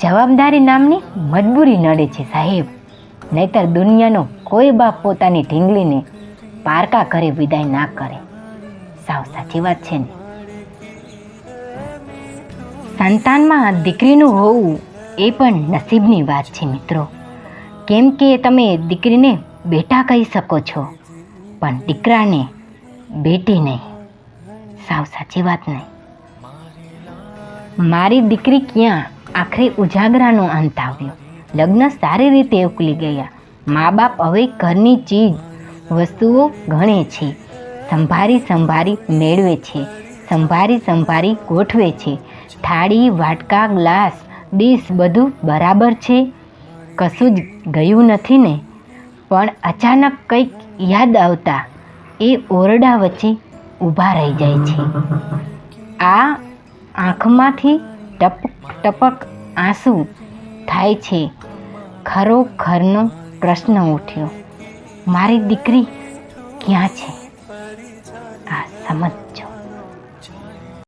જવાબદારી નામની મજબૂરી નડે છે, સાહેબ. નહીતર દુનિયાનો કોઈ બાપ પોતાની ઢીંગલીને પારકા કરે વિદાય ના કરે. સાવ સાચી વાત છે ને. સંતાનમાં દીકરીનું હોવું એ પણ નસીબની વાત છે, મિત્રો. કેમ કે તમે દીકરીને બેટા કહી શકો છો, પણ દીકરાને બેટી નહીં. સાવ સાચી વાત નહીં. મારી દીકરી ક્યાં આખરે ઉજાગરાનો અંત આવ્યો. લગ્ન સારી રીતે ઉકલી ગયા. મા બાપ હવે ઘરની ચીજ, વસ્તુઓ ગણે છે. સંભારી સંભારી મેળવે છે. સંભારી સંભારી ગોઠવે છે. થાળી, વાટકા, ગ્લાસ, ડીશ બધું બરાબર છે. કશું જ ગયું નથી ને. પણ અચાનક કંઈક યાદ આવતા એ ઓરડા વચ્ચે ઊભા રહી જાય છે. આ આંખમાંથી ટપક ટપક આંસુ થાય છે. ખરોખરનો પ્રશ્ન ઉઠ્યો. મારી દીકરી ક્યાં છે? આ સમજ